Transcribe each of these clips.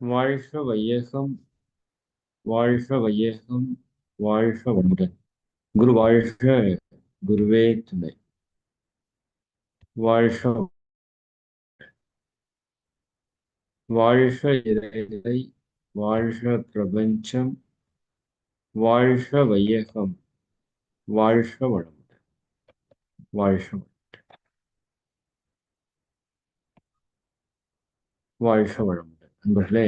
வாழ்க வையகம் வாழ்க வையகம் வாழ்க வளமுடன் குரு வாழ்க குருவே துணை. வாழ்க வாழ்க இறைநிலை வாழ்க பிரபஞ்சம் வாழ்க வையகம் வாழ்க வளமுடன் வாழ்க வாழ்க வளமுடன் நண்பர்களே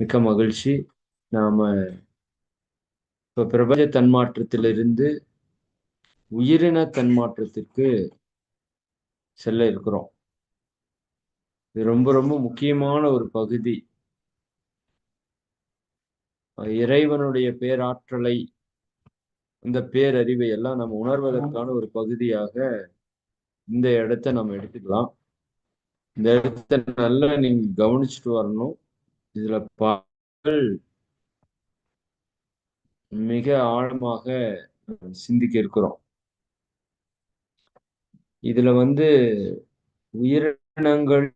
மிக்க மகிழ்ச்சி. நாம இப்ப பிரபஞ்ச தன்மாற்றத்திலிருந்து உயிரின தன்மாற்றத்திற்கு செல்ல இருக்கிறோம். இது ரொம்ப ரொம்ப முக்கியமான ஒரு பகுதி. இறைவனுடைய பேராற்றலை இந்த பேரறிவை எல்லாம் நம்ம உணர்வதற்கான ஒரு பகுதியாக இந்த இடத்த நம்ம எடுத்துக்கலாம். இந்த இடத்த நல்லா நீங்க கவனிச்சுட்டு வரணும். இதுல பாடல் மிக ஆழமாக சிந்திக்க இருக்கிறோம். இதுல வந்து உயிரினங்கள்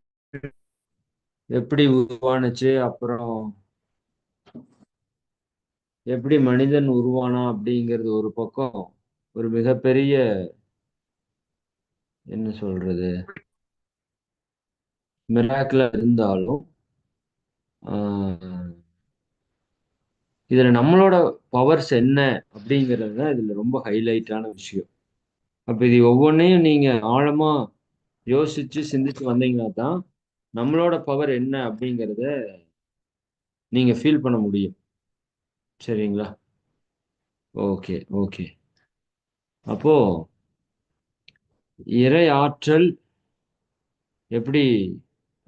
எப்படி உருவானுச்சு அப்புறம் எப்படி மனிதன் உருவானா அப்படிங்கிறது ஒரு பக்கம் ஒரு மிகப்பெரிய என்ன சொல்றது? மிராக்கில் இருந்தாலும் இதில் நம்மளோட பவர்ஸ் என்ன அப்படிங்கிறது தான் இதில் ரொம்ப ஹைலைட்டான விஷயம். அப்போ இது ஒவ்வொன்றையும் நீங்கள் ஆழமாக யோசித்து சிந்திச்சு வந்தீங்கன்னா தான் நம்மளோட பவர் என்ன அப்படிங்கிறத நீங்கள் ஃபீல் பண்ண முடியும். சரிங்களா? Okay okay. அப்போது இறை ஆற்றல் எப்படி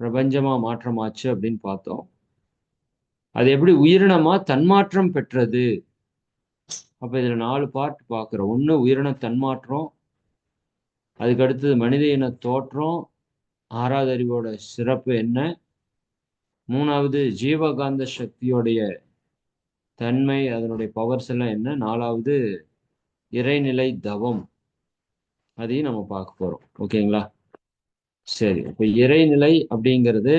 பிரபஞ்சமா மாற்றமாச்சு அப்படின்னு பார்த்தோம். அது எப்படி உயிரினமா தன்மாற்றம் பெற்றது? அப்போ இதில் நாலு பார்ட் பார்க்குறோம். ஒண்ணு உயிரின தன்மாற்றம் அதுக்கு அடுத்தது மனித இன தோற்றம் ஆறாவது அறிவோட சிறப்பு என்ன? மூணாவது ஜீவகாந்த சக்தியோடைய தன்மை அதனுடைய பவர்ஸ் எல்லாம் என்ன? நாலாவது இறைநிலை தவம். அதையும் நம்ம பார்க்க போகிறோம் ஓகேங்களா? சரி இப்ப இறைநிலை அப்படிங்கிறது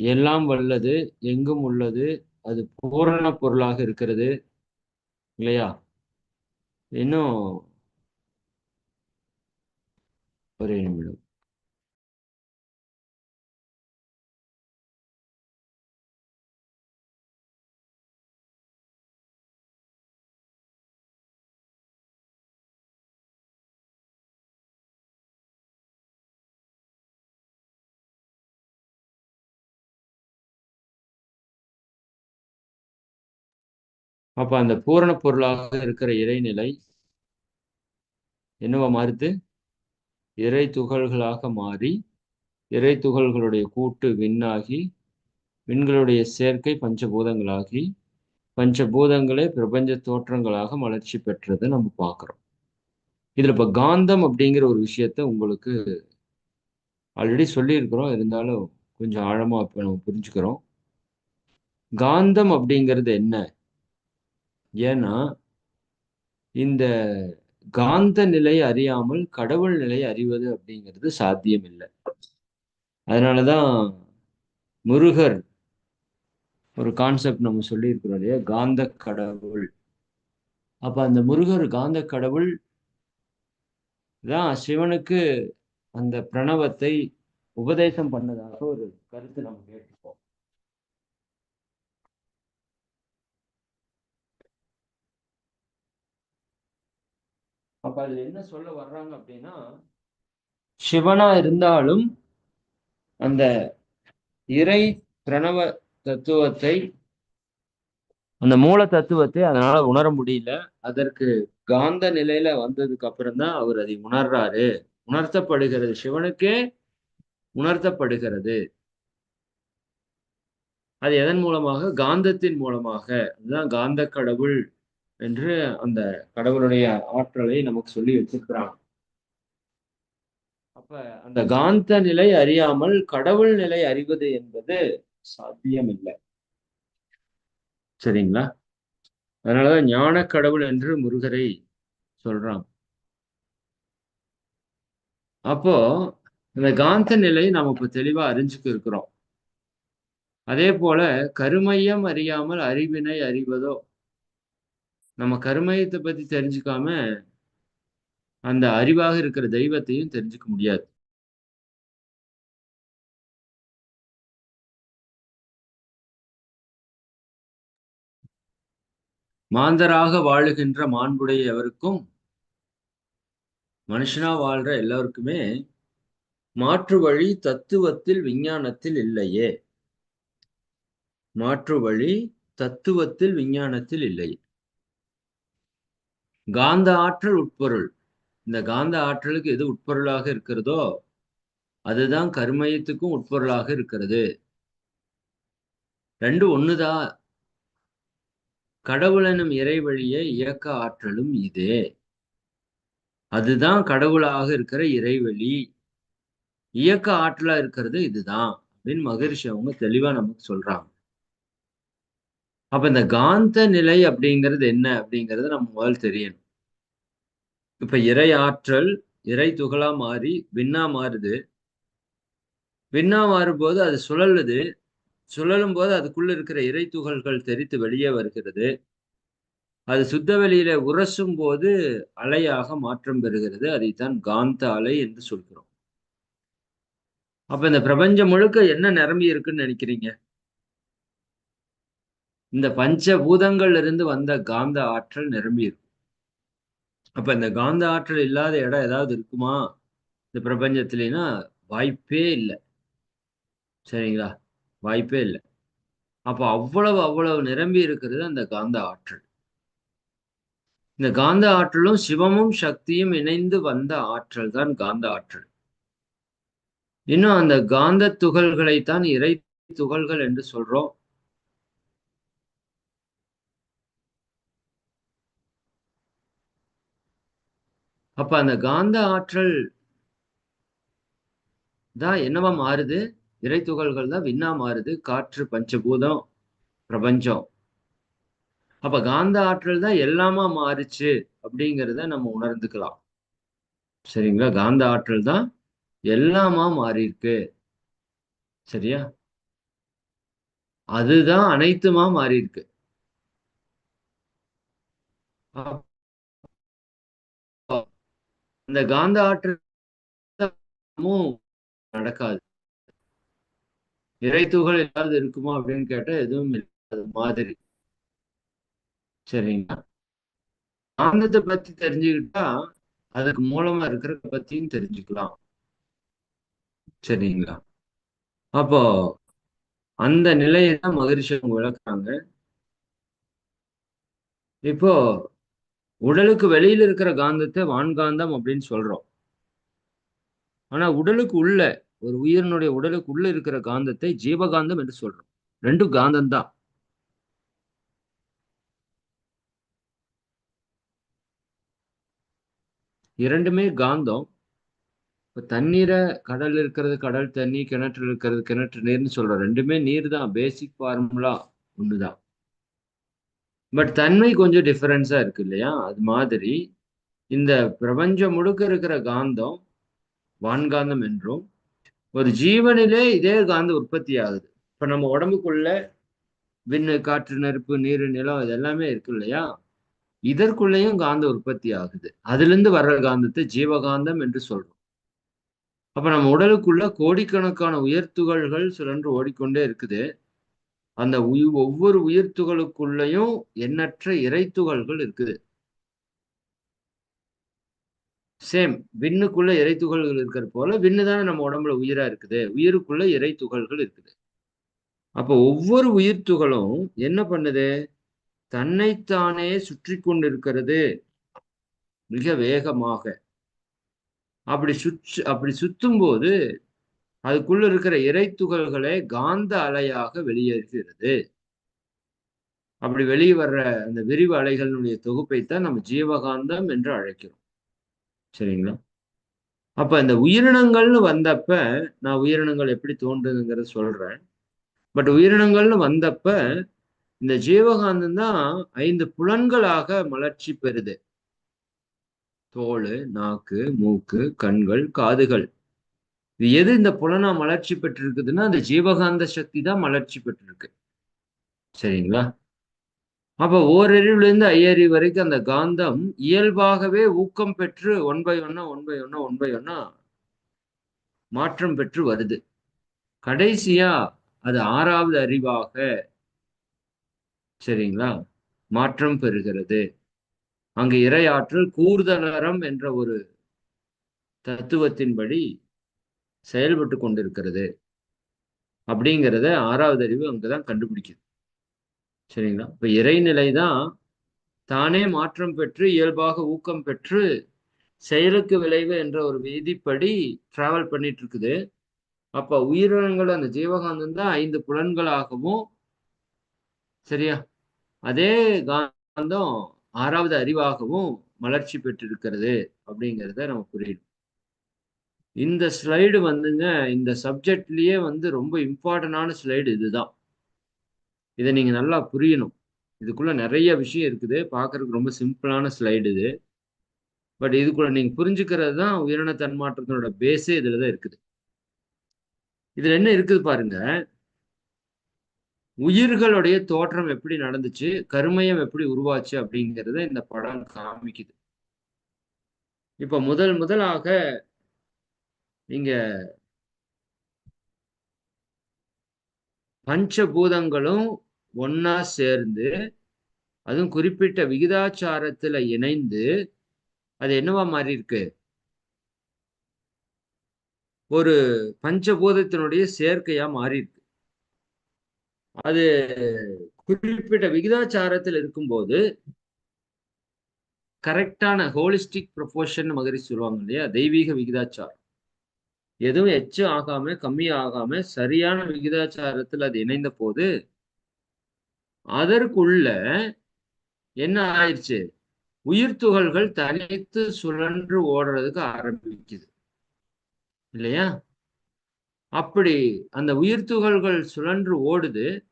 எல்லாம் வல்லது எங்கும் உள்ளது அது பூரண பொருளாக இருக்கிறது இல்லையா? இன்னும் ஒரே நிமிடம். அப்ப அந்த பூரண பொருளாக இருக்கிற இறைநிலை என்னவா மாறுது? இறை துகள்களாக மாறி இறை துகள்களுடைய கூட்டு விண்ணாகி விண்களுடைய சேர்க்கை பஞ்சபூதங்களாகி பஞ்சபூதங்களே பிரபஞ்ச தோற்றங்களாக மலர்ச்சி பெற்றதை நம்ம பார்க்குறோம். இதுல இப்ப காந்தம் அப்படிங்கிற ஒரு விஷயத்த உங்களுக்கு ஆல்ரெடி சொல்லியிருக்கிறோம். இருந்தாலும் கொஞ்சம் ஆழமா இப்போ நம்ம புரிஞ்சுக்கிறோம். காந்தம் அப்படிங்கிறது என்ன? ஏன்னா இந்த காந்த நிலை அறியாமல் கடவுள் நிலை அறிவது அப்படிங்கிறது சாத்தியம் இல்லை அதனாலதான் முருகர் ஒரு கான்செப்ட் நம்ம சொல்லியிருக்கிறோம் இல்லையா? காந்த கடவுள். அப்ப அந்த முருகர் காந்த கடவுள் தான் சிவனுக்கு அந்த பிரணவத்தை உபதேசம் பண்ணதாக ஒரு கருத்து நம்ம கேட்டிருப்போம் அப்ப அதுல என்ன சொல்ல வர்றாங்க அப்படின்னா சிவனா இருந்தாலும் அந்த இறை பிரணவ தத்துவத்தை அந்த மூல தத்துவத்தை அதனால உணர முடியல. அதற்கு காந்த நிலையில வந்ததுக்கு அப்புறம் தான் அவர் அதை உணர்றாரு. உணர்த்தப்படுகிறது சிவனுக்கே உணர்த்தப்படுகிறது. அது எதன் மூலமாக? காந்தத்தின் மூலமாக. அதுதான் காந்த கடவுள் என்று அந்த கடவுளுடைய ஆற்றலை நமக்கு சொல்லி வச்சிருக்கிறாங்க அப்ப அந்த காந்த நிலை அறியாமல் கடவுள் நிலை அறிவது என்பது சாத்தியம் இல்லை சரிங்களா? அதனாலதான் ஞான கடவுள் என்று முருகரை சொல்றான். அப்போ அந்த காந்த நிலையை நாம் இப்ப தெளிவா அறிஞ்சுக்கு இருக்கிறோம். அதே போல கருமையம் அறியாமல் அறிவினை அறிவதோ நம்ம கருமையத்தை பத்தி தெரிஞ்சுக்காம அந்த அறிவாக இருக்கிற தெய்வத்தையும் தெரிஞ்சுக்க முடியாது. மாந்தராக வாழுகின்ற மாண்புடைய எவருக்கும் மனுஷனா வாழ்ற எல்லாருக்குமே மாற்று வழி தத்துவத்தில் விஞ்ஞானத்தில் இல்லையே. மாற்று வழி தத்துவத்தில் விஞ்ஞானத்தில் இல்லை காந்த ஆற்றல் உட்பொருள். இந்த காந்த ஆற்றலுக்கு எது உட்பொருளாக இருக்கிறதோ அதுதான் கருமயத்துக்கும் உட்பொருளாக இருக்கிறது. ரெண்டு ஒண்ணுதான் கடவுளெனும் இறை வழியே இயக்க ஆற்றலும் இதே. அதுதான் கடவுளாக இருக்கிற இறைவழி. இயக்க ஆற்றலா இருக்கிறது இதுதான். அப்படின்னு மகிழ்ச்சி அவங்க தெளிவா நமக்கு சொல்றாங்க. அப்ப இந்த காந்த நிலை அப்படிங்கிறது என்ன அப்படிங்கறது நம்ம முதல் தெரியணும். இப்ப இறை ஆற்றல் இறை துகளா மாறி விண்ணா மாறுது. விண்ணா மாறும்போது அது சுழலுது. சுழலும் போது அதுக்குள்ள இருக்கிற இறை துகள்கள் தெரித்து வெளியே வருகிறது. அது சுத்த வெளியில உரசும் போது அலையாக மாற்றம் பெறுகிறது. அதைத்தான் காந்த அலை என்று சொல்கிறோம். அப்ப இந்த பிரபஞ்சம் முழுக்க என்ன நிரம்பி இருக்குன்னு நினைக்கிறீங்க? இந்த பஞ்ச பூதங்கள்ல இருந்து வந்த காந்த ஆற்றல் நிரம்பி இருக்கும் அப்ப இந்த காந்த ஆற்றல் இல்லாத இடம் ஏதாவது இருக்குமா? இந்த பிரபஞ்சத்திலேனா வாய்ப்பே இல்லை. சரிங்களா? வாய்ப்பே இல்லை. அப்போ அவ்வளவு அவ்வளவு நிரம்பி இருக்கிறது அந்த காந்த ஆற்றல். இந்த காந்த ஆற்றலும் சிவமும் சக்தியும் இணைந்து வந்த ஆற்றல் தான் காந்த ஆற்றல். இன்னும் அந்த காந்த துகள்களைத்தான் இறை துகள்கள் என்று சொல்றோம். அப்ப அந்த காந்த ஆற்றல் தான் என்னவா மாறுது? இறை துகள்கள் தான் விண்ணா மாறுது. காற்று பஞ்சபூதம் பிரபஞ்சம். அப்ப காந்த ஆற்றல் தான் எல்லாமா மாறுச்சு அப்படிங்கிறத நம்ம உணர்ந்துக்கலாம். சரிங்களா? காந்த ஆற்றல் தான் எல்லாமா மாறியிருக்கு. சரியா? அதுதான் அனைத்துமா மாறியிருக்கு. இந்த காந்த ஆற்றலும் நடக்காது. இறைத்துகள் ஏதாவது இருக்குமா அப்படின்னு கேட்டா எதுவும் இல்லாத மாதிரி. சரிங்களா? காந்தத்தை பத்தி தெரிஞ்சுக்கிட்டா அதுக்கு மூலமா இருக்கிற பத்தியும் தெரிஞ்சுக்கலாம். சரிங்களா? அப்போ அந்த நிலையை தான் மகரிஷி விளக்குறாங்க. இப்போ உடலுக்கு வெளியில இருக்கிற காந்தத்தை வான்காந்தம் அப்படின்னு சொல்றோம். ஆனா உடலுக்கு உள்ள ஒரு உயிரினுடைய உடலுக்கு உள்ள இருக்கிற காந்தத்தை ஜீவகாந்தம் என்று சொல்றோம். ரெண்டும் காந்தம் தான். இரண்டுமே காந்தம். இப்ப தண்ணீரை கடல் இருக்கிறது கடல் தண்ணி கிணற்று இருக்கிறது கிணற்று நீர்னு சொல்றோம். ரெண்டுமே நீர் தான் பேசிக் ஃபார்முலா ஒண்ணுதான். பட் தன்மை கொஞ்சம் டிஃபரன்ஸா இருக்கு இல்லையா? அது மாதிரி இந்த பிரபஞ்சம் முழுக்க இருக்கிற காந்தம் வான்காந்தம் என்றும் ஒரு ஜீவனிலே இதே காந்த உற்பத்தி ஆகுது. இப்ப நம்ம உடம்புக்குள்ள விண்ணு காற்று நெருப்பு நீர் நிலம் இது எல்லாமே இருக்கு இல்லையா? இதற்குள்ளேயும் காந்த உற்பத்தி ஆகுது. அதுல இருந்து வர்ற காந்தத்தை ஜீவகாந்தம் என்று சொல்றோம். அப்ப நம்ம உடலுக்குள்ள கோடிக்கணக்கான உயர்த்துகள்கள் சுழன்று ஓடிக்கொண்டே இருக்குது. அந்த உயிர் ஒவ்வொரு உயிர்த்துகளுக்குள்ளேயும் எண்ணற்ற இறைத்துகள்கள் இருக்குது. சேம் விண்ணுக்குள்ள இறைத்துகள்கள் இருக்கிற போல விண்ணு தானே நம்ம உடம்புல உயிரா இருக்குது. உயிருக்குள்ள இறைத்துகள்கள் இருக்குது. அப்போ ஒவ்வொரு உயிர் துகளும் என்ன பண்ணுது? தன்னைத்தானே சுற்றி கொண்டிருக்கிறது. மிக வேகமாக. அப்படி சுற்று அப்படி சுத்தும் போது அதுக்குள்ள இருக்கிற இறை காந்த அலையாக வெளியேறுகிறது. அப்படி வெளியே வர்ற அந்த விரிவு அலைகளினுடைய தொகுப்பைத்தான் நம்ம ஜீவகாந்தம் என்று அழைக்கிறோம். சரிங்களா? அப்ப இந்த உயிரினங்கள்னு வந்தப்ப நான் உயிரினங்கள் எப்படி தோன்றுதுங்கிறத சொல்றேன். பட் உயிரினங்கள்னு வந்தப்ப இந்த ஜீவகாந்தம் தான் ஐந்து புலன்களாக மலர்ச்சி பெறுது. தோல் நாக்கு மூக்கு கண்கள் காதுகள். இது எது இந்த புலனா மலர்ச்சி பெற்றிருக்குதுன்னா அந்த ஜீவகாந்த சக்தி தான் மலர்ச்சி பெற்றிருக்கு. சரிங்களா? அப்ப ஓரறிவுல இருந்து ஐயறிவு வரைக்கும் அந்த காந்தம் இயல்பாகவே ஊக்கம் பெற்று ஒன் பை ஒன்னா ஒன் பை ஒன்னா ஒன் பை ஒன்னா மாற்றம் பெற்று வருது. கடைசியா அது ஆறாவது அறிவாக சரிங்களா? மாற்றம் பெறுகிறது. அங்கு இரையாற்றல் கூர்தலரம் என்ற ஒரு தத்துவத்தின்படி செயல்பட்டு கொண்டிருக்கிறது. அப்படிங்கிறத ஆறாவது அறிவு அங்கதான் கண்டுபிடிக்குது. சரிங்களா? இப்ப இறைநிலை தான் தானே மாற்றம் பெற்று இயல்பாக ஊக்கம் பெற்று செயலுக்கு விளைவு என்ற ஒரு விதிப்படி டிராவல் பண்ணிட்டு இருக்குது அப்ப உயிரினங்கள் அந்த ஜீவகாந்தம் தான் ஐந்து புலன்களாகவும் சரியா? அதே காந்தம் ஆறாவது அறிவாகவும் மலர்ச்சி பெற்றிருக்கிறது அப்படிங்கிறத நம்ம புரியணும் இந்த ஸ்லைடு வந்துங்க இந்த சப்ஜெக்ட்லயே வந்து ரொம்ப இம்பார்ட்டண்டான ஸ்லைடு இதுதான். இதை நீங்க நல்லா புரியணும். இதுக்குள்ள நிறைய விஷயம் இருக்குது. பார்க்கறதுக்கு ரொம்ப சிம்பிளான ஸ்லைடு இது. பட் இதுக்குள்ள நீங்க புரிஞ்சுக்கிறது தான் உயிரின தன்மாற்றத்தினோட பேஸே இதுல தான் இருக்குது. இதுல என்ன இருக்குது பாருங்க. உயிர்களுடைய தோற்றம் எப்படி நடந்துச்சு கருமயம் எப்படி உருவாச்சு அப்படிங்கிறத இந்த படம் காமிக்குது. இப்ப முதல் முதலாக நீங்க பஞ்சபூதங்களும் ஒன்னா சேர்ந்து அதுவும் குறிப்பிட்ட விகிதாச்சாரத்துல இணைந்து அது என்னவா மாறி இருக்கு? ஒரு பஞ்சபூதத்தினுடைய சேர்க்கையா மாறி இருக்கு. அது குறிப்பிட்ட விகிதாச்சாரத்தில் இருக்கும்போது கரெக்டான ஹோலிஸ்டிக் ப்ரொபோஷன் மகரி சொல்லுவாங்க இல்லையா? தெய்வீக விகிதாச்சாரம். எதுவும் எச்சு ஆகாம கம்மி ஆகாம சரியான விகிதாச்சாரத்தில் அது இணைந்த போது அதற்குள்ள என்ன ஆயிடுச்சு? உயிர் துகள்கள் தனித்து சுழன்று ஓடுறதுக்கு ஆரம்பிக்குது. இல்லையா? அப்படி அந்த உயிர் துகள்கள் சுழன்று ஓடுது.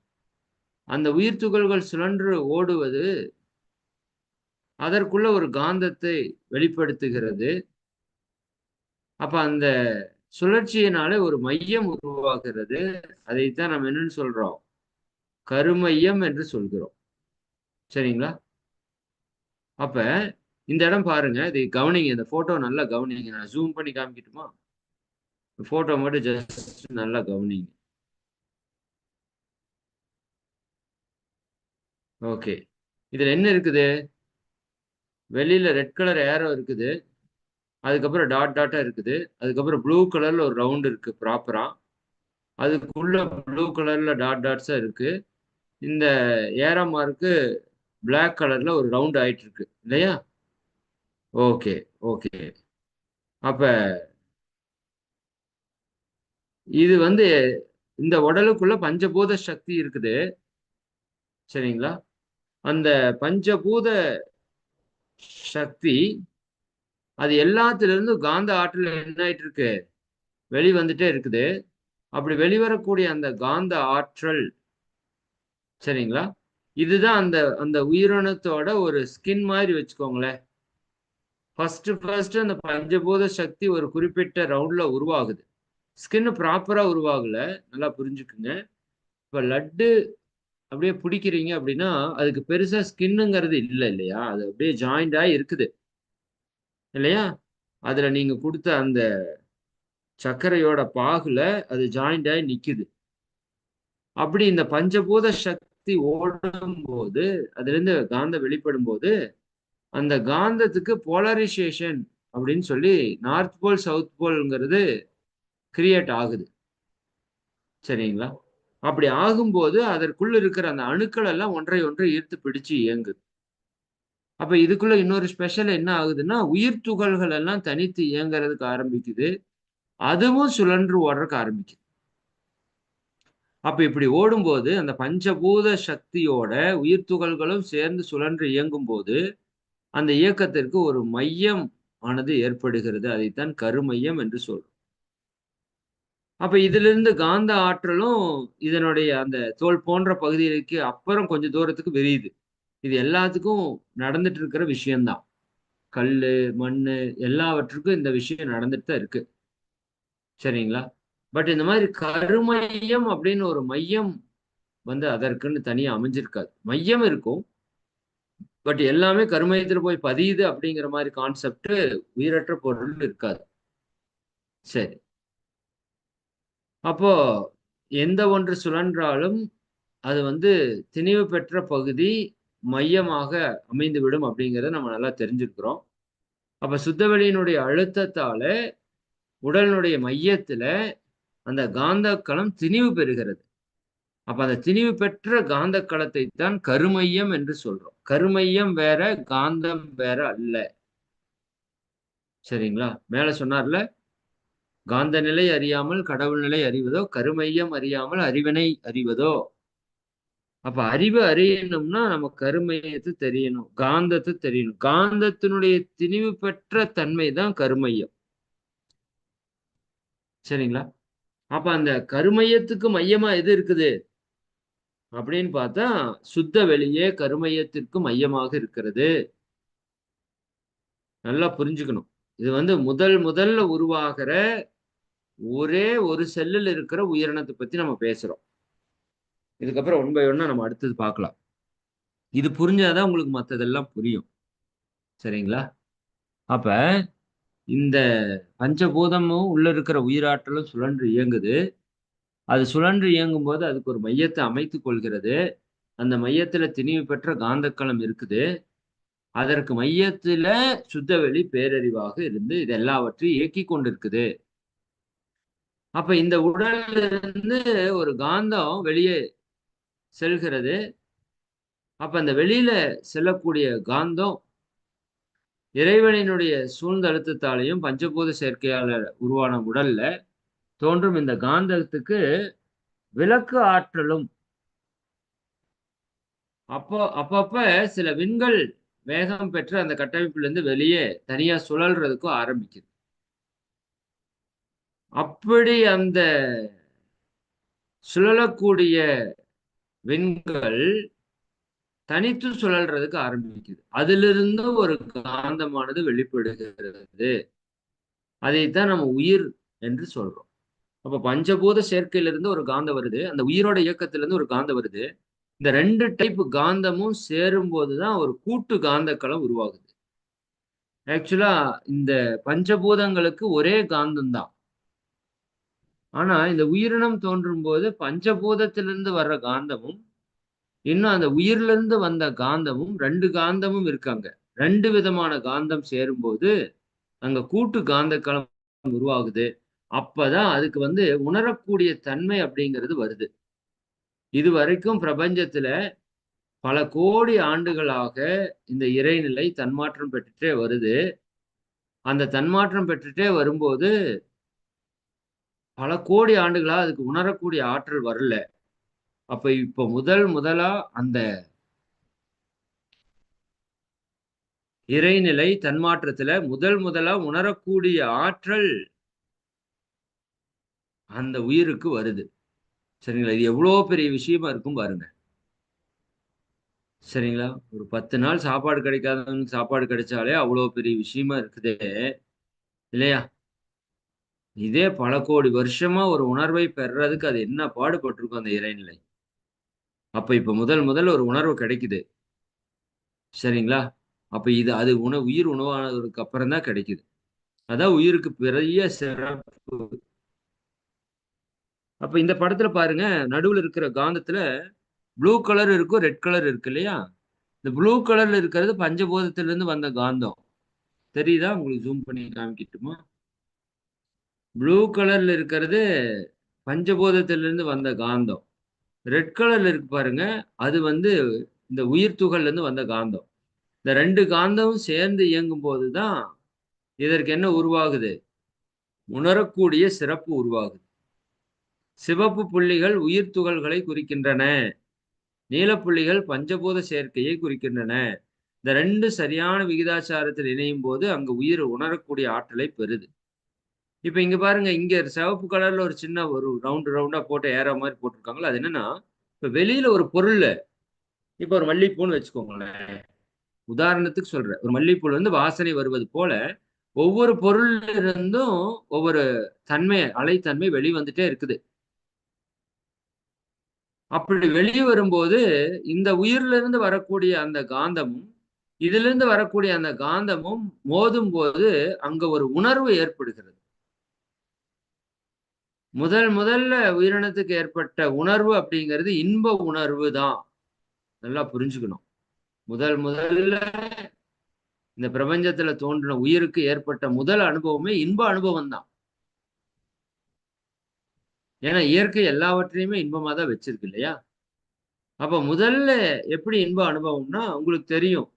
அந்த உயிர் துகள்கள் சுழன்று ஓடுவது அதற்குள்ள ஒரு காந்தத்தை வெளிப்படுத்துகிறது. அப்ப அந்த சுழற்சியினாலே ஒரு மையம் உருவாகிறது. அதைத்தான் நம்ம என்னன்னு சொல்றோம்? கருமையம் என்று சொல்கிறோம். சரிங்களா? அப்ப இந்த இடம் பாருங்க. இதை கவனிங்க. இந்த போட்டோ நல்லா கவனிங்க. நான் ஜூம் பண்ணி காமிக்கட்டுமா? போட்டோ மட்டும் ஜஸ்ட் நல்லா கவனிங்க. ஓகே இதுல என்ன இருக்குது? வெளியில ரெட் கலர் ஏரோ இருக்குது. அதுக்கப்புறம் டாட் டாட்டாக இருக்குது. அதுக்கப்புறம் ப்ளூ கலரில் ஒரு ரவுண்டு இருக்குது ப்ராப்பராக அதுக்குள்ள ப்ளூ கலரில் டாட் டாட்ஸாக இருக்குது இந்த ஏரோ மார்க்கு பிளாக் கலரில் ஒரு ரவுண்ட் ஆயிட்டு இருக்கு. இல்லையா? ஓகே ஓகே அப்போ இது வந்து இந்த உடலுக்குள்ள பஞ்சபூத சக்தி இருக்குது. சரிங்களா? அந்த பஞ்சபூத சக்தி அது எல்லாத்திலிருந்தும் காந்த ஆற்றல் என்ன ஆயிட்டு இருக்கு வெளிவந்துட்டே இருக்குது. அப்படி வெளிவரக்கூடிய அந்த காந்த ஆற்றல் சரிங்களா? இதுதான் அந்த அந்த உயிரினத்தோட ஒரு ஸ்கின் மாதிரி வச்சுக்கோங்களேன். ஃபர்ஸ்ட் ஃபர்ஸ்ட் அந்த பஞ்சபூத சக்தி ஒரு குறிப்பிட்ட ரவுண்ட்ல உருவாகுது. ஸ்கின் ப்ராப்பரா உருவாகல. நல்லா புரிஞ்சுக்குங்க. இப்ப லட்டு அப்படியே பிடிக்கிறீங்க அப்படின்னா அதுக்கு பெருசா ஸ்கின்னுங்கிறது இல்லை இல்லையா? அது அப்படியே ஜாயிண்டா இருக்குது. இல்லையா? அதுல நீங்க கொடுத்த அந்த சர்க்கரையோட பாகுல அது ஜாயிண்ட் ஆகி நிக்குது. அப்படி இந்த பஞ்சபூத சக்தி ஓடும் போது அதுல இருந்து காந்தம் வெளிப்படும் போது அந்த காந்தத்துக்கு போலரைசேஷன் அப்படின்னு சொல்லி நார்த் போல் சவுத் போல்ங்கிறது கிரியேட் ஆகுது. சரிங்களா? அப்படி ஆகும்போது அதற்குள்ள இருக்கிற அந்த அணுக்கள் எல்லாம் ஒன்றை ஒன்றை ஈர்த்து பிடிச்சு இயங்குது. அப்ப இதுக்குள்ள இன்னொரு ஸ்பெஷல் என்ன ஆகுதுன்னா உயிர் துகள்கள் எல்லாம் தனித்து இயங்குறதுக்கு ஆரம்பிக்குது. அதுவும் சுழன்று ஓடுறதுக்கு ஆரம்பிக்குது. அப்ப இப்படி ஓடும்போது அந்த பஞ்சபூத சக்தியோட உயிர் துகள்களும் சேர்ந்து சுழன்று இயங்கும் போது அந்த இயக்கத்திற்கு ஒரு மையம் ஆனது ஏற்படுகிறது. அதைத்தான் கருமையம் என்று சொல்றோம். அப்ப இதுல இருந்து காந்த ஆற்றலும் இதனுடைய அந்த தோல் போன்ற பகுதிகளுக்கு அப்புறம் கொஞ்சம் தூரத்துக்கு விரியுது. இது எல்லாத்துக்கும் நடந்துட்டு இருக்கிற விஷயம்தான். கல் மண் எல்லாவற்றுக்கும் இந்த விஷயம் நடந்துட்டு தான் இருக்கு. சரிங்களா? பட் இந்த மாதிரி கருமையம் அப்படின்னு ஒரு மையம் வந்து அதற்குன்னு தனியா அமைஞ்சிருக்காது. மையம் இருக்கும். பட் எல்லாமே கருமையத்துல போய் பதியுது அப்படிங்கிற மாதிரி கான்செப்ட் உயிரற்ற பொருள் இருக்காது. சரி. அப்போ எந்த ஒன்று சுழன்றாலும் அது வந்து திணிவு பெற்ற பகுதி மையமாக அமைந்துவிடும் அப்படிங்கிறத நம்ம நல்லா தெரிஞ்சுக்கிறோம் அப்ப சுத்தவெளியினுடைய அழுத்தத்தால உடலினுடைய மையத்துல அந்த காந்த களம் திணிவு பெறுகிறது. அப்ப அந்த திணிவு பெற்ற காந்த களத்தை தான் கருமையம் என்று சொல்றோம். கருமையம் வேற காந்தம் வேற அல்ல. சரிங்களா? மேல சொன்னார்ல காந்த நிலை அறியாமல் கடவுள் நிலை அறிவதோ கருமையம் அறியாமல் அறிவினை அறிவதோ? அப்ப அறிவு அறியணும்னா நம்ம கருமையத்தை தெரியணும் காந்தத்தை தெரியணும். காந்தத்தினுடைய திணிவு பெற்ற தன்மை தான் கருமையம். சரிங்களா? அப்ப அந்த கருமையத்துக்கு மையமா எது இருக்குது? அப்படின்னு பார்த்தா சுத்த வெளியே கருமையத்திற்கு மையமாக இருக்கிறது. நல்லா புரிஞ்சுக்கணும். இது வந்து முதல் முதல்ல உருவாகிற ஒரே ஒரு செல்லில் இருக்கிற உயிரினத்தை பத்தி நம்ம பேசுறோம். இதுக்கப்புறம் ஒன் பை ஒன்னா நம்ம அடுத்தது பார்க்கலாம். இது புரிஞ்சாதான் உங்களுக்கு மற்றதெல்லாம் புரியும். சரிங்களா? அப்ப இந்த பஞ்சபூதமும் உள்ள இருக்கிற உயிராற்றலும் சுழன்று இயங்குது. அது சுழன்று இயங்கும் போது அதுக்கு ஒரு மையத்தை அமைத்து கொள்கிறது. அந்த மையத்துல திணிவு பெற்ற காந்தக்களம் இருக்குது. அதற்கு மையத்துல சுத்தவெளி பேரறிவாக இருந்து இது எல்லாவற்றையும் இயக்கி கொண்டிருக்குது. அப்ப இந்த உடல்ல இருந்து ஒரு காந்தம் வெளியே செல்கிறது. அப்ப அந்த வெளியில செல்லக்கூடிய காந்தம் இறைவனினுடைய சூழ்ந்த அழுத்தத்தாலையும் பஞ்சபூத செயற்கையால உருவான உடல்ல தோன்றும் இந்த காந்தத்துக்கு விளக்கு ஆற்றலும். அப்போ அப்பப்ப சில விண்கள் வேகம் பெற்று அந்த கட்டமைப்பிலிருந்து வெளியே தனியா சுழல்றதுக்கும் ஆரம்பிக்குது. அப்படி அந்த சுழலக்கூடிய விண்கள் தனித்து சுழல்றதுக்கு ஆரம்பிக்குது. அதிலிருந்து ஒரு காந்தமானது வெளிப்படுகிறது. அதைத்தான் நம்ம உயிர் என்று சொல்றோம். அப்ப பஞ்சபூத சேர்க்கையிலிருந்து ஒரு காந்தம் வருது. அந்த உயிரோட இயக்கத்திலிருந்து ஒரு காந்தம் வருது. இந்த ரெண்டு டைப் காந்தமும் சேரும் போதுதான் ஒரு கூட்டு காந்தக்களம் உருவாகுது. ஆக்சுவலா இந்த பஞ்சபூதங்களுக்கு ஒரே காந்தம் தான் ஆனா இந்த உயிரினம் தோன்றும் போது பஞ்சபூதத்திலிருந்து வர்ற காந்தமும் இன்னும் அந்த உயிர்ல இருந்து வந்த காந்தமும் ரெண்டு காந்தமும் இருக்காங்க. ரெண்டு விதமான காந்தம் சேரும்போது அங்க கூட்டு காந்த களம் உருவாகுது. அப்பதான் அதுக்கு வந்து உணரக்கூடிய தன்மை அப்படிங்கிறது வருது. இது வரைக்கும் பிரபஞ்சத்துல பல கோடி ஆண்டுகளாக இந்த இறைநிலை தன்மாற்றம் பெற்றுட்டே வருது. அந்த தன்மாற்றம் பெற்றுட்டே வரும்போது பல கோடி ஆண்டுகளா அதுக்கு உணரக்கூடிய ஆற்றல் வரல. அப்ப இப்ப முதல் முதலா அந்த இறைநிலை தன்மாற்றத்துல முதல் முதலா உணரக்கூடிய ஆற்றல் அந்த உயிருக்கு வருது. சரிங்களா? இது எவ்வளோ பெரிய விஷயமா இருக்கும் பாருங்க. சரிங்களா? ஒரு பத்து நாள் சாப்பாடு கிடைக்காதவனுக்கு சாப்பாடு கிடைச்சாலே அவ்வளோ பெரிய விஷயமா இருக்குதே. இல்லையா? இதே பல கோடி வருஷமா ஒரு உணர்வை பெறறதுக்கு அது என்ன பாடுபட்டிருக்கும் அந்த இறைநிலை? அப்ப இப்ப முதல் முதல் ஒரு உணர்வு கிடைக்குது. சரிங்களா? அப்ப இது அது உணவு உயிர் உணவானதுக்கு அப்புறம் தான் கிடைக்குது. அதான் உயிருக்கு பெரிய சிறப்பு. அப்ப இந்த படத்துல பாருங்க நடுவுல இருக்கிற காந்தத்துல ப்ளூ கலர் இருக்கும் ரெட் கலர் இருக்கு இல்லையா? இந்த ப்ளூ கலர்ல இருக்கிறது பஞ்சபூதத்துல இருந்து வந்த காந்தம். தெரியுதா? உங்களுக்கு ஜூம் பண்ணி காமிக்கட்டுமா? ப்ளூ கலர்ல இருக்கிறது பஞ்சபூதத்திலிருந்து வந்த காந்தம். ரெட் கலர்ல இருக்கு பாருங்க அது வந்து இந்த உயிர் துகள்ல இருந்து வந்த காந்தம். இந்த ரெண்டு காந்தமும் சேர்ந்து இயங்கும் போதுதான் இதற்கு என்ன உருவாகுது? உணரக்கூடிய சிறப்பு உருவாகுது. சிவப்பு புள்ளிகள் உயிர் துகள்களை குறிக்கின்றன. நீலப்புள்ளிகள் பஞ்சபூத சேர்க்கையை குறிக்கின்றன. இந்த ரெண்டு சரியான விகிதாச்சாரத்தில் இணையும் போது அங்கு உயிர் உணரக்கூடிய ஆற்றலை பெறுது. இப்ப இங்க பாருங்க இங்க சிவப்பு கலர்ல ஒரு சின்ன ஒரு ரவுண்டு ரவுண்டா போட்டு ஏற மாதிரி போட்டிருக்காங்களா அது என்னன்னா இப்ப வெளியில ஒரு பொருள் இப்ப ஒரு மல்லிகைப்பூன்னு வச்சுக்கோங்களேன். உதாரணத்துக்கு சொல்றேன் ஒரு மல்லிகைப்பூ வந்து வாசனை வருவது போல ஒவ்வொரு பொருள்ல இருந்தும் ஒவ்வொரு தன்மை அலைத்தன்மை வெளிவந்துட்டே இருக்குது. அப்படி வெளியே வரும்போது இந்த உயிர்ல இருந்து வரக்கூடிய அந்த காந்தமும் இதுல இருந்து வரக்கூடிய அந்த காந்தமும் மோதும் போது அங்க ஒரு உணர்வு ஏற்படுகிறது. முதல் முதல்ல உயிரினத்துக்கு ஏற்பட்ட உணர்வு அப்படிங்கிறது இன்ப உணர்வு தான். நல்லா புரிஞ்சுக்கணும். முதல் முதல்ல இந்த பிரபஞ்சத்துல தோன்றின உயிருக்கு ஏற்பட்ட முதல் அனுபவமே இன்ப அனுபவம் தான். ஏன்னா இயற்கை எல்லாவற்றையுமே இன்பமா தான் வச்சிருக்கு இல்லையா? அப்ப முதல்ல எப்படி இன்ப அனுபவம்னா உங்களுக்கு தெரியும்.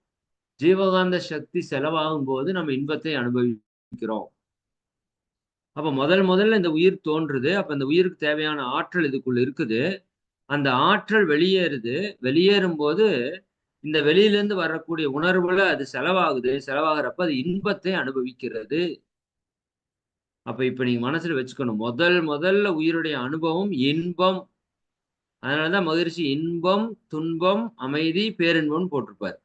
ஜீவகாந்த சக்தி செலவாகும் போது நம்ம இன்பத்தை அனுபவிக்கிறோம். அப்ப முதல் முதல்ல இந்த உயிர் தோன்றுது. அப்ப இந்த உயிருக்கு தேவையான ஆற்றல் இதுக்குள்ள இருக்குது. அந்த ஆற்றல் வெளியேறுது. வெளியேறும் போது இந்த வெளியிலேருந்து வரக்கூடிய உணர்வுல அது செலவாகுது. செலவாகிறப்ப அது இன்பத்தை அனுபவிக்கிறது. அப்ப இப்ப நீங்க மனசுல வச்சுக்கணும். முதல் முதல்ல உயிருடைய அனுபவம் இன்பம். அதனாலதான் மகிழ்ச்சி இன்பம் துன்பம் அமைதி பேரின்பம்னு போட்டிருப்பார்.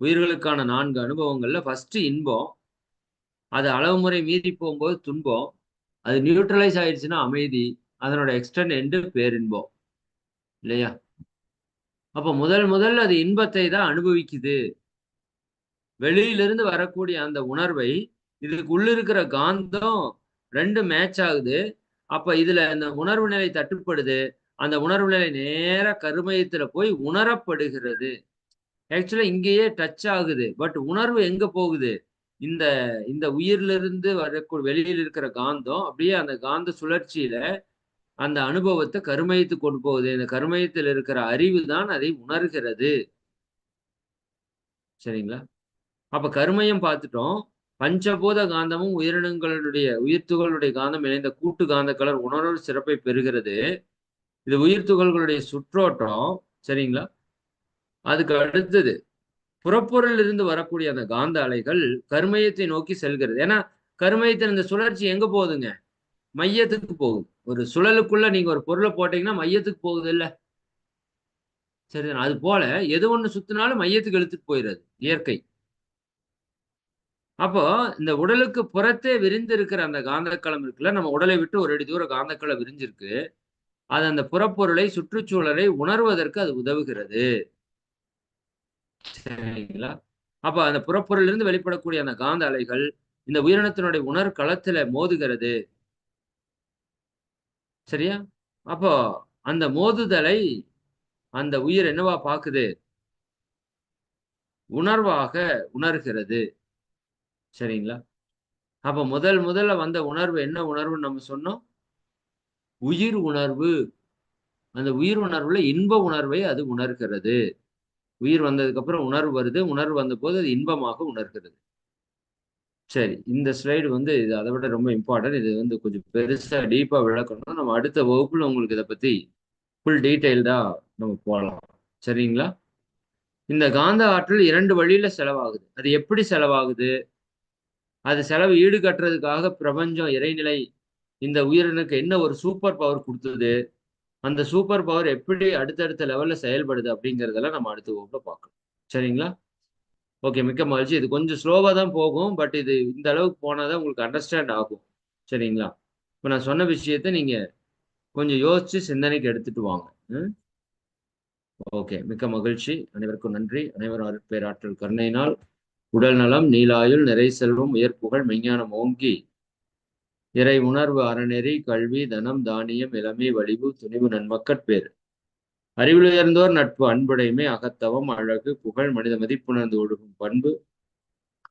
உயிர்களுக்கான நான்கு அனுபவங்கள்ல ஃபர்ஸ்ட் இன்பம் அது அளவு முறை மீறி போகும்போது துன்பம் அது நியூட்ரலைஸ் ஆயிடுச்சுன்னா அமைதி அதனோட எக்ஸ்டன் எண்டு பேரின்பம். இல்லையா? அப்போ முதல் முதல்ல அது இன்பத்தை தான் அனுபவிக்குது. வெளியிலிருந்து வரக்கூடிய அந்த உணர்வை இதுக்கு உள்ள இருக்கிற காந்தம் ரெண்டு மேட்ச் ஆகுது. அப்ப இதுல அந்த உணர்வு நிலை தட்டுப்படுது. அந்த உணர்வு நிலை நேர கருமயத்துல போய் உணரப்படுகிறது. ஆக்சுவலா இங்கேயே டச் ஆகுது. பட் உணர்வு எங்க போகுது? இந்த இந்த உயிர்ல இருந்து வரக்கூடிய வெளியில் இருக்கிற காந்தம் அப்படியே அந்த காந்த சுழற்சியில அந்த அனுபவத்தை கருமயத்துக்கு கொண்டு போகுது. இந்த கருமயத்தில் இருக்கிற அறிவு தான் அதை உணர்கிறது. சரிங்களா? அப்ப கருமயம் பார்த்துட்டோம். பஞ்சபூத காந்தமும் உயிரினங்களுடைய உயிர்த்துகளுடைய காந்தம் இணைந்த கூட்டு காந்த கலர் உணர்வு சிறப்பை பெறுகிறது. இது உயிர்த்துகள்களுடைய சுற்றோட்டம். சரிங்களா? அதுக்கு அடுத்தது புறப்பொருள் இருந்து வரக்கூடிய அந்த காந்த அலைகள் கருமையத்தை நோக்கி செல்கிறது. ஏன்னா கருமையத்தின் இந்த சுழற்சி எங்க போகுதுங்க? மையத்துக்கு போகுது. ஒரு சுழலுக்குள்ள நீங்க ஒரு பொருளை போட்டீங்கன்னா மையத்துக்கு போகுது இல்ல சரி அது போல எது ஒண்ணு சுத்தினாலும் மையத்துக்கு இழுத்துட்டு போயிடுறது இயற்கை. அப்போ இந்த உடலுக்கு புறத்தே விரிந்து இருக்கிற அந்த காந்தக்களம் இருக்குல்ல நம்ம உடலை விட்டு ஒரு அடி தூரம் காந்தக்களம் விரிஞ்சிருக்கு. அது அந்த புறப்பொருளை சுற்றுச்சூழலை உணர்வதற்கு அது உதவுகிறது. சரிங்களா அப்ப அந்த புறப்பொருள் இருந்து வெளிப்படக்கூடிய அந்த காந்த அலைகள் இந்த உயிரினத்தினுடைய உணர் களத்துல மோதுகிறது. சரியா? அப்போ அந்த மோதுதலை அந்த உயிர் என்னவா பாக்குது உணர்வாக உணர்கிறது. சரிங்களா? அப்ப முதல் முதல்ல வந்த உணர்வு என்ன உணர்வுன்னு நம்ம சொன்னோம்? உயிர் உணர்வு. அந்த உயிர் உணர்வுல இன்ப உணர்வை அது உணர்கிறது. உயிர் வந்ததுக்கு அப்புறம் உணர்வு வருது. உணர்வு வந்த போது அது இன்பமாக உணர்கிறது. சரி இந்த ஸ்லைடு வந்து இது அதை விட ரொம்ப இம்பார்ட்டன்ட் இது வந்து கொஞ்சம் பெருசா டீப்பா விளக்கணும். நம்ம அடுத்த வகுப்புல உங்களுக்கு இதை பத்தி ஃபுல் டீட்டெயில்டா நம்ம போகலாம் சரிங்களா? இந்த காந்த ஆற்றல் இரண்டு வழியில செலவாகுது. அது எப்படி செலவாகுது? அது செலவு ஈடுகட்டுறதுக்காக பிரபஞ்சம் இறைநிலை இந்த உயிரினுக்கு என்ன ஒரு சூப்பர் பவர் கொடுத்தது? அந்த சூப்பர் பவர் எப்படி அடுத்தடுத்த லெவல்ல செயல்படுது அப்படிங்கிறதெல்லாம் நம்ம அடுத்த வகுப்புல பார்க்கணும் சரிங்களா? ஓகே மிக்க மகிழ்ச்சி. இது கொஞ்சம் ஸ்லோவாக தான் போகும் பட் இது இந்த அளவுக்கு போனால் தான் உங்களுக்கு அண்டர்ஸ்டாண்ட் ஆகும். சரிங்களா? இப்போ நான் சொன்ன விஷயத்த நீங்கள் கொஞ்சம் யோசிச்சு சிந்தனைக்கு எடுத்துட்டு வாங்க. ஓகே மிக்க மகிழ்ச்சி. அனைவருக்கும் நன்றி. அனைவரும் அருட்பேராற்றல் கருணையினால் உடல் நலம் நீலாயுள் நிறை செல்வம் உயர்ப்புகள் மெய்ஞானம் ஓங்கி இறை உணர்வு அறநெறி கல்வி தனம் தானியம் இளமை வலிவு துணிவு நன்மக்கட்பேறு அறிவில் உயர்ந்தோர் நட்பு அன்புடைமை அகத்தவம் அழகு புகழ் மனித மதிப்புணர்ந்து ஒழுகும் பண்பு.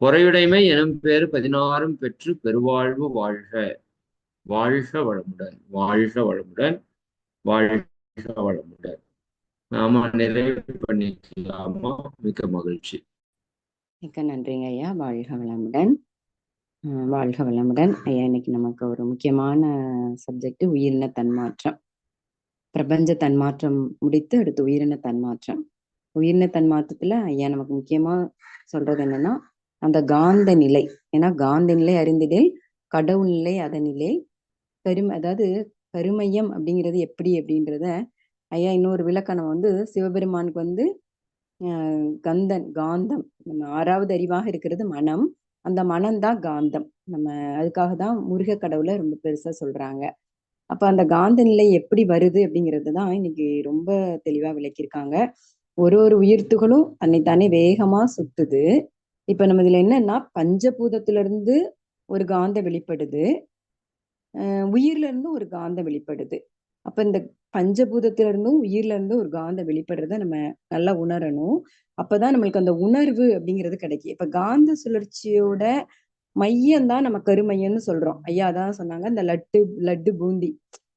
பொறையுடைமை எனும் பேர் பதினாறும் பெற்று பெருவாழ்வு வாழ்க. வாழ்க வளமுடன் வாழ்க வளமுடன் வாழ்க வளமுடன். நாம நிறைவு பண்ணிக்கலாமா? மிக்க மகிழ்ச்சி. மிக்க நன்றிங்க ஐயா. வாழ்க வளமுடன். வாழ்க வளமுடன். ஐயா இன்னைக்கு நமக்கு ஒரு முக்கியமான சப்ஜெக்ட் உயிரின தன்மாற்றம். பிரபஞ்ச தன்மாற்றம் முடித்து அடுத்து உயிரின தன்மாற்றம். உயிரின தன்மாற்றத்துல ஐயா நமக்கு முக்கியமா சொல்றது என்னன்னா அந்த காந்த நிலை. ஏன்னா காந்த நிலை அறிந்திடில் கடவுள் நிலை அதன் நிலை. பெருமை அதாவது கருமையம் அப்படிங்கிறது எப்படி அப்படின்றத ஐயா இன்னொரு விளக்கணம் வந்து சிவபெருமானுக்கு வந்து கந்தன் காந்தம் நம்ம ஆறாவது அறிவாக இருக்கிறது மனம். அந்த மனம்தான் காந்தம். நம்ம அதுக்காக தான் முருக கடவுளை ரொம்ப பெருசா சொல்றாங்க. அப்ப அந்த காந்த நிலை எப்படி வருது அப்படிங்கிறது தான் இன்னைக்கு ரொம்ப தெளிவா விளக்கியிருக்காங்க. ஒரு ஒரு உயிர்த்துகளும் தன்னைத்தானே வேகமா சுத்துது. இப்ப நம்ம இதுல என்னன்னா பஞ்சபூதத்துல இருந்து ஒரு காந்தம் வெளிப்படுது. உயிர்ல இருந்து ஒரு காந்தம் வெளிப்படுது. அப்ப இந்த பஞ்சபூதத்துல இருந்தும் உயிர்ல இருந்தும் ஒரு காந்தம் வெளிப்படுறத நம்ம நல்லா உணரணும். அப்பதான் நம்மளுக்கு அந்த உணர்வு அப்படிங்கிறது கிடைக்கும். இப்ப காந்த சுழற்சியோட மையம் தான் நம்ம கருமையம்னு சொல்றோம். ஐயா அதான் சொன்னாங்க இந்த லட்டு லட்டு பூந்தி.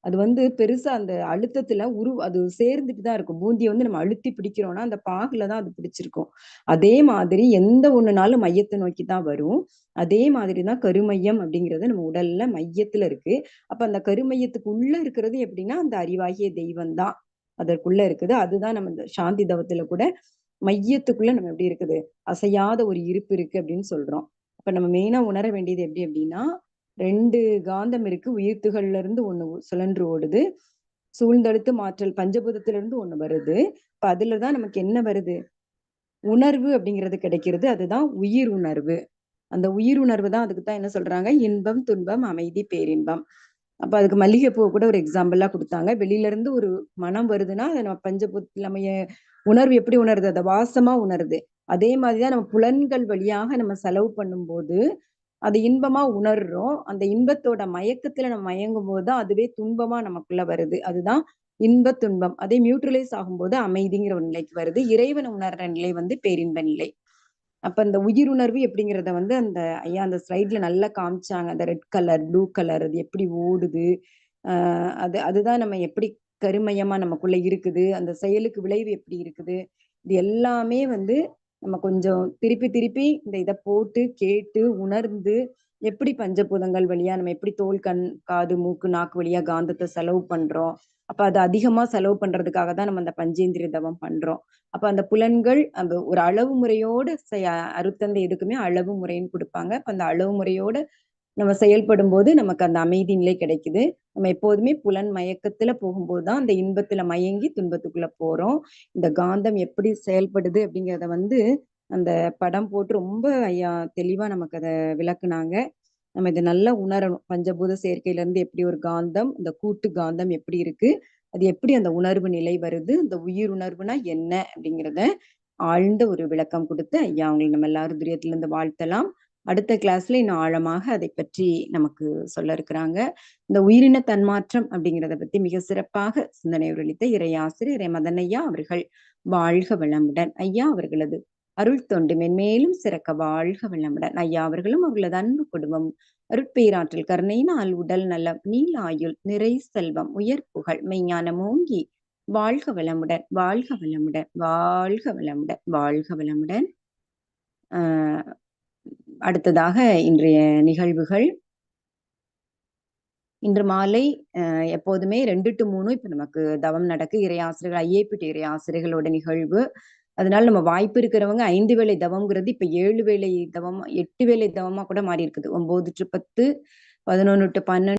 அது வந்து பெருசா அந்த அழுத்தத்துல உரு அது சேர்ந்துட்டு தான் இருக்கும். பூந்தியை வந்து நம்ம அழுத்தி பிடிக்கிறோம்னா அந்த பாகுல தான் அது பிடிச்சிருக்கும். அதே மாதிரி எந்த ஒண்ணுனாலும் மையத்தை நோக்கி தான் வரும். அதே மாதிரி தான் கருமையம் அப்படிங்கிறது நம்ம உடல்ல மையத்துல இருக்கு. அப்ப அந்த கருமையத்துக்கு உள்ள இருக்கிறது எப்படின்னா அந்த அறிவாகிய தெய்வம் தான். அதற்குள்ள இருக்குது. அதுதான் நம்ம இந்த சாந்தி தவத்துல கூட மையத்துக்குள்ள நம்ம எப்படி இருக்குது? அசையாத ஒரு இருப்பு இருக்கு அப்படின்னு சொல்றோம். அப்ப நம்ம மெயினா உணர வேண்டியது எப்படி அப்படின்னா ரெண்டு காந்தம் இருக்கு. உயிர்த்துகள்ல இருந்து ஒண்ணு சுழன்று ஓடுது. சூழ்ந்தழுத்து மாற்றல் பஞ்சபூதத்துல இருந்து ஒண்ணு வருது. இப்ப அதுலதான் நமக்கு என்ன வருது? உணர்வு அப்படிங்கிறது கிடைக்கிறது. அதுதான் உயிர் உணர்வு. அந்த உயிர் உணர்வு தான் அதுக்கு தான் என்ன சொல்றாங்க? இன்பம் துன்பம் அமைதி பேரின்பம். அப்ப அதுக்கு மல்லிகைப்பூ கூட ஒரு எக்ஸாம்பிளா கொடுத்தாங்க. வெளியில இருந்து ஒரு மனம் வருதுன்னா அதை நம்ம பஞ்சபூத் நம்ம உணர்வு எப்படி உணருது? அதை வாசமா உணருது. அதே மாதிரிதான் நம்ம புலன்கள் வழியாக நம்ம செலவு பண்ணும்போது அது இன்பமா உணர்றோம். அந்த இன்பத்தோட மயக்கத்துல நம்ம மயங்கும் போதுதான் அதுவே துன்பமா நமக்குள்ள வருது. அதுதான் இன்ப துன்பம். அதே மியூட்ரலைஸ் ஆகும்போது அமைதிங்கிற ஒரு நிலைக்கு வருது. இறைவனை உணர்ற நிலை வந்து பேரின்ப நிலை. அப்ப இந்த உயிர் உணர்வு எப்படிங்கிறத வந்து அந்த ஐயா அந்த ஸ்லைட்ல நல்லா காமிச்சாங்க. அந்த ரெட் கலர் ப்ளூ கலர் அது எப்படி ஓடுது? ஆஹ் அது அதுதான் நம்ம எப்படி கருமையமா நமக்குள்ள இருக்குது. அந்த செயலுக்கு விளைவு எப்படி இருக்குது? இது எல்லாமே வந்து நம்ம கொஞ்சம் திருப்பி திருப்பி இந்த இதை போட்டு கேட்டு உணர்ந்து எப்படி பஞ்சபூதங்கள் வழியா நம்ம எப்படி தோல் கண் காது மூக்கு நாக்கு வழியா காந்தத்தை செலவு பண்றோம்? அப்ப அது அதிகமா செலவு பண்றதுக்காக தான் நம்ம அந்த பஞ்சேந்திரிய தவம் பண்றோம். அப்ப அந்த புலன்கள் அந்த ஒரு அளவு முறையோட செய அருத்தந்தை எதுக்குமே அளவு முறைன்னு கொடுப்பாங்க. அப்ப அந்த அளவு முறையோட நம்ம செயல்படும் போது நமக்கு அந்த அமைதி நிலை கிடைக்குது. நம்ம எப்போதுமே புலன் மயக்கத்துல போகும்போதுதான் அந்த இன்பத்துல மயங்கி துன்பத்துக்குள்ள போறோம். இந்த காந்தம் எப்படி செயல்படுது அப்படிங்கிறத வந்து அந்த படம் போட்டு ரொம்ப ஐயா தெளிவா நமக்கு அதை விளக்குனாங்க. நம்ம இதை நல்லா உணரணும். பஞ்சபூத சேர்க்கையில இருந்து எப்படி ஒரு காந்தம் இந்த கூட்டு காந்தம் எப்படி இருக்கு அது எப்படி அந்த உணர்வு நிலை வருது இந்த உயிர் உணர்வுனா என்ன அப்படிங்கிறத ஆழ்ந்த ஒரு விளக்கம் கொடுத்து ஐயா அவங்களை நம்ம எல்லாரும் துரியத்துல இருந்து வாழ்த்தலாம். அடுத்த கிளாஸ்ல இன்னும் ஆழமாக அதை பற்றி நமக்கு சொல்ல இருக்கிறாங்க. இந்த உயிரின தன்மாற்றம் அப்படிங்கிறத பத்தி மிக சிறப்பாக சிந்தனை உரளித்த இறையாசிரியர் இறை மதனையா அவர்கள் வாழ்க வளமுடன் ஐயா அவர்களது அருள் தொண்டு மென்மேலும் சிறக்க வாழ்க வளமுடன் ஐயா அவர்களும் அவர்களது அன்பு குடும்பம் அருட்பேராற்றல் கருணையினால் உடல் நலம் நீல் ஆயுள் நிறை செல்வம் உயர் புகழ் மெய்ஞான மூங்கி வாழ்க வளமுடன் வாழ்க வளமுடன் வாழ்க வளமுடன் வாழ்க வளமுடன் ஆஹ் அடுத்ததாக இன்றைய நிகழ்வுகள். இன்று மாலை எப்போதுமே ரெண்டு டு மூணு இப்ப நமக்கு தவம் நடக்கு. இறை ஆசிரியர்கள் ஐஏபிடி இறை ஆசிரியர்களோட நிகழ்வு. அதனால நம்ம வாய்ப்பு இருக்கிறவங்க ஐந்து வேலை தவம்ங்கிறது இப்ப ஏழு வேலை தவம் எட்டு வேலை தவமா கூட மாறி இருக்குது. ஒன்பது டு பத்து பதினொன்னு டு பன்னெண்டு